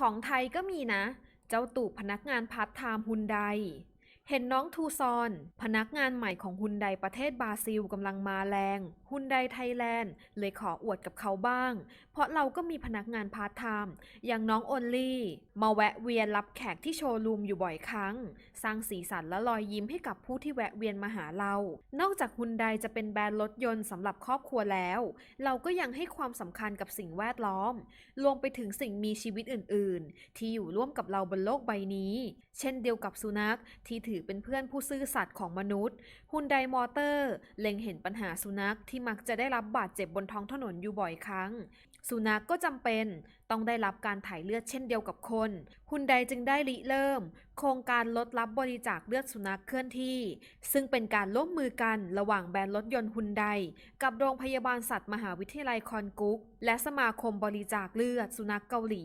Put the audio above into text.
ของไทยก็มีนะ เจ้าตู่พนักงานพาร์ทไทม์ฮุนได เห็นน้องทูซอน พนักงานใหม่ของฮุนไดประเทศบราซิลกำลังมาแรงฮุนไดไทยแลนด์เลยขออวดกับเขาบ้าง เพราะเราก็มีพนักงานพาร์ทไทม์อย่างน้องโอนลี่ มาแวะเวียนรับแขกที่โชว์รูมอยู่บ่อยครั้ง สร้างสีสันและรอยยิ้มให้กับผู้ที่แวะเวียนมาหาเรา นอกจากฮุนไดจะเป็นแบรนด์รถยนต์สำหรับครอบครัวแล้ว เราก็ยังให้ความสำคัญกับสิ่งแวดล้อม รวมไปถึงสิ่งมีชีวิตอื่น ๆ ที่อยู่ร่วมกับเราบนโลกใบนี้ เช่นเดียวกับสุนัขที่ถือเป็นเพื่อนผู้ซื่อสัตย์ของมนุษย์ฮุนไดมอเตอร์เล็งเห็นปัญหาสุนัขที่มักจะได้รับบาดเจ็บบนท้องถนนอยู่บ่อยครั้ง สุนัขก็จำเป็นต้องได้รับการถ่ายเลือดเช่นเดียวกับคนฮุนไดจึงได้ริเริ่ม โครงการลดรับบริจาคเลือดสุนัขเคลื่อนที่ ซึ่งเป็นการร่วมมือกันระหว่างแบรนด์รถยนต์ฮุนไดกับโรงพยาบาลสัตว์มหาวิทยาลัยคอนกุ๊กและสมาคมบริจาคเลือดสุนัขเกาหลี